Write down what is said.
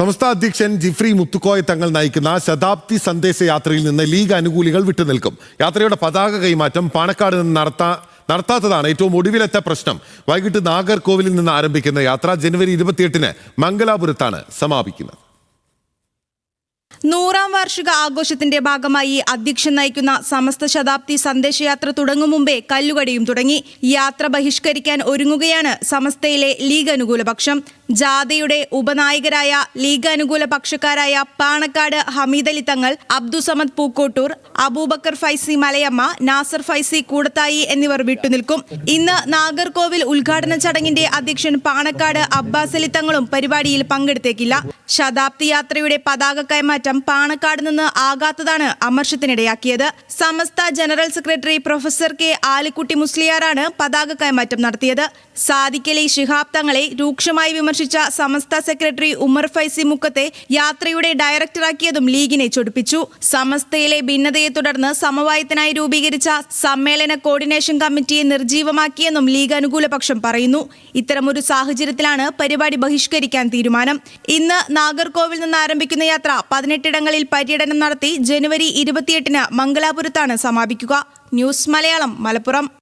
സംസ്ഥാന അധ്യക്ഷൻ ജിഫ്രി മുത്തുക്കോയ തങ്ങൾ നയിക്കുന്ന ശതാബ്ദി സന്ദേശ യാത്രയിൽ നിന്ന് ലീഗ് അനുകൂലികൾ വിട്ടുനിൽക്കും. യാത്രയുടെ പതാക കൈമാറ്റം പാണക്കാട് നിന്ന് നടത്താ നടത്താത്തതാണ് ഏറ്റവും ഒടുവിലത്തെ പ്രശ്നം. വൈകിട്ട് നാഗർകോവിലിൽ നിന്ന് ആരംഭിക്കുന്ന യാത്ര ജനുവരി ഇരുപത്തിയെട്ടിന് മംഗലാപുരത്താണ് സമാപിക്കുന്നത്. നൂറാം വാർഷിക ആഘോഷത്തിന്റെ ഭാഗമായി അധ്യക്ഷൻ നയിക്കുന്ന സമസ്ത ശതാബ്ദി സന്ദേശയാത്ര തുടങ്ങും മുമ്പേ കല്ലുകടിയും തുടങ്ങി. യാത്ര ബഹിഷ്കരിക്കാൻ ഒരുങ്ങുകയാണ് സമസ്തയിലെ ലീഗ് അനുകൂല പക്ഷം ജാഥയുടെ ഉപനായകരായ ലീഗ് അനുകൂല പക്ഷക്കാരായ പാണക്കാട് ഹമീദലി തങ്ങൾ അബ്ദുസമദ് പൂക്കോട്ടൂർ അബൂബക്കർ ഫൈസി മലയമ്മ നാസർ ഫൈസി കൂടത്തായി എന്നിവർ വിട്ടുനിൽക്കും. ഇന്ന് നാഗർകോവിൽ ഉദ്ഘാടന ചടങ്ങിന്റെ അധ്യക്ഷൻ പാണക്കാട് അബ്ബാസ് അലി തങ്ങളും പരിപാടിയിൽ പങ്കെടുത്തേക്കില്ല. ശതാബ്ദി യാത്രയുടെ പതാക കൈമാറ്റം പാണക്കാട് നിന്ന് ആകാത്തതാണ് അമർഷത്തിനിടയാക്കിയത്. Samastha general secretary professor K Alikutty മുസ്ലിയാറാണ് പതാക കൈമാറ്റം നടത്തിയത്. സാദിഖലി ശിഹാബ് തങ്ങളെ രൂക്ഷമായി വിമർശിച്ച സമസ്ത സെക്രട്ടറി ഉമർ ഫൈസി മുക്കത്തെ യാത്രയുടെ ഡയറക്ടറാക്കിയതും ലീഗിനെ ചൊടിപ്പിച്ചു. സമസ്തയിലെ ഭിന്നതയെ തുടർന്ന് സമവായത്തിനായി രൂപീകരിച്ച സമ്മേളന കോർഡിനേഷൻ കമ്മിറ്റിയെ നിർജീവമാക്കിയെന്നും ലീഗ് അനുകൂല പക്ഷം പറയുന്നു. ഇത്തരമൊരു സാഹചര്യത്തിലാണ് പരിപാടി ബഹിഷ്കരിക്കാൻ തീരുമാനം. ഇന്ന് നാഗർകോവിൽ നിന്ന് ആരംഭിക്കുന്ന യാത്ര പതിനെട്ടിടങ്ങളിൽ പര്യടനം നടത്തി ജനുവരി ഇരുപത്തിയെട്ടിന് മംഗലാപുരത്താണ് സമാപിക്കുക. ന്യൂസ് മലയാളം മലപ്പുറം.